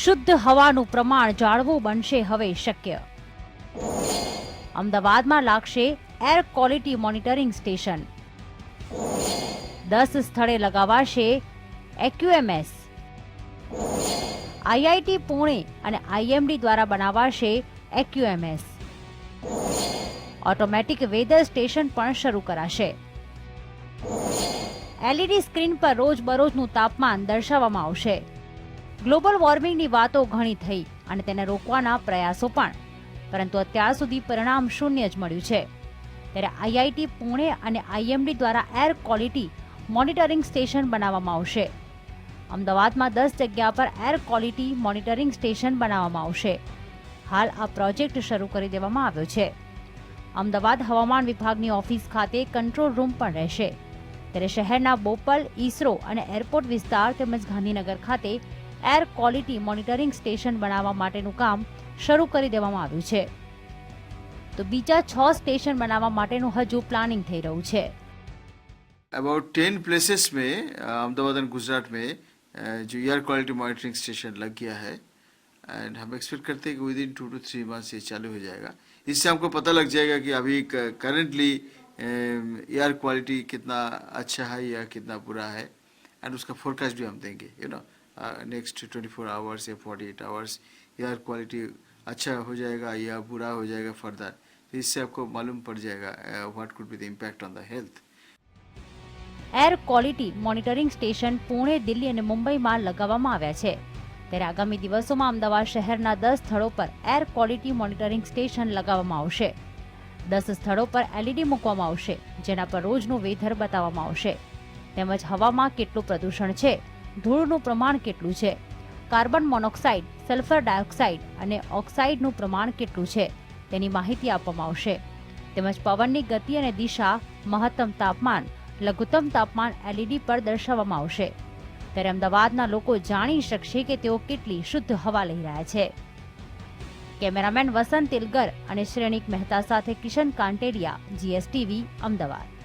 શુદ્ધ હવાનું પ્રમાણ જાળવું બનશે હવે શક્ય. અમદાવાદમાં લાગશે એર ક્વોલિટી મોનિટરિંગ સ્ટેશન દસ સ્થળે લગાવાશે એક્યુએમએસ. આઈઆઈટી પુણે અને આઈએમડી દ્વારા બનાવાશે એક્યુએમએસ. ઓટોમેટિક વેધર સ્ટેશન પણ શરૂ કરાશે. એલઈડી સ્ક્રીન પર રોજબરોજનું તાપમાન દર્શાવવામાં આવશે. ગ્લોબલ વોર્મિંગની વાતો ઘણી થઈ અને તેને રોકવાના પ્રયાસો પણ. પરંતુ અત્યાર સુધી પરિણામ શૂન્ય જ મળ્યું છે. ત્યારે આઈઆઈટી પુણે અને આઈએમડી દ્વારા એર ક્વોલિટી મોનિટરિંગ સ્ટેશન બનાવવામાં આવશે. અમદાવાદમાં દસ જગ્યા પર એર ક્વોલિટી મોનિટરિંગ સ્ટેશન બનાવવામાં આવશે. હાલ આ પ્રોજેક્ટ શરૂ કરી દેવામાં આવ્યો છે. અમદાવાદ હવામાન વિભાગની ઓફિસ ખાતે કંટ્રોલ રૂમ પણ રહેશે. ત્યારે શહેરના બોપલ, ઈસરો અને એરપોર્ટ વિસ્તાર તેમજ ગાંધીનગર ખાતે એર ક્વોલિટી મોનિટરિંગ સ્ટેશન બનાવવા માટેનું કામ શરૂ કરી દેવામાં આવ્યું છે તો બીજા છ સ્ટેશન બનાવવા માટેનું હજુ પ્લાનિંગ થઈ રહ્યું છે अबाउट टेन प्लेसेस में अ, अहमदाबाद एंड गुजरात में अ, जो एयर क्वालिटी मॉनिटरिंग स्टेशन लग गया है एंड हम एक्सपेक्ट करते हैं कि within two two three months ये चालू हो जाएगा इससे हमको पता लग जाएगा कि अभी करंटली एयर क्वालिटी कितना अच्छा है या कितना बुरा है एंड उसका फोरकास्ट भी हम देंगे you know next twenty four hours या forty eight hours air quality अच्छा हो जाएगा या बुरा हो जाएगा फर्दर तो इससे आपको मालूम पड़ जाएगा what could be the impact on the health air quality monitoring station Pune Delhi અને મુંબઈમાં લગાવવામાં આવ્યા છે ત્યારે આગામી દિવસોમાં અમદાવાદ શહેરના દસ સ્થળો પર એર ક્વોલિટી મોનિટરિંગ સ્ટેશન લગાવવામાં આવશે દસ સ્થળો પર એલઈડી મૂકવામાં આવશે જેના પર રોજનું વેધર બતાવવામાં આવશે તેમજ હવામાં કેટલું પ્રદૂષણ છે ધૂળનું પ્રમાણ કેટલું છે? કાર્બન મોનોક્સાઇડ, સલ્ફર ડાયોક્સાઇડ અને ઓક્સાઇડનું પ્રમાણ કેટલું છે? તેની માહિતી આપવામાં આવશે. તેમજ પવનની ગતિ અને દિશા, મહત્તમ તાપમાન, લઘુત્તમ તાપમાન એલઈડી પર દર્શાવવામાં આવશે. ત્યારે અમદાવાદના લોકો જાણી શકશે કે તેઓ કેટલી શુદ્ધ હવા લઈ રહ્યા છે. કેમેરામેન વસંત તેલગર અને શ્રેણિક મહેતા સાથે કિશન કાંટેરિયા જીએસટીવી અમદાવાદ.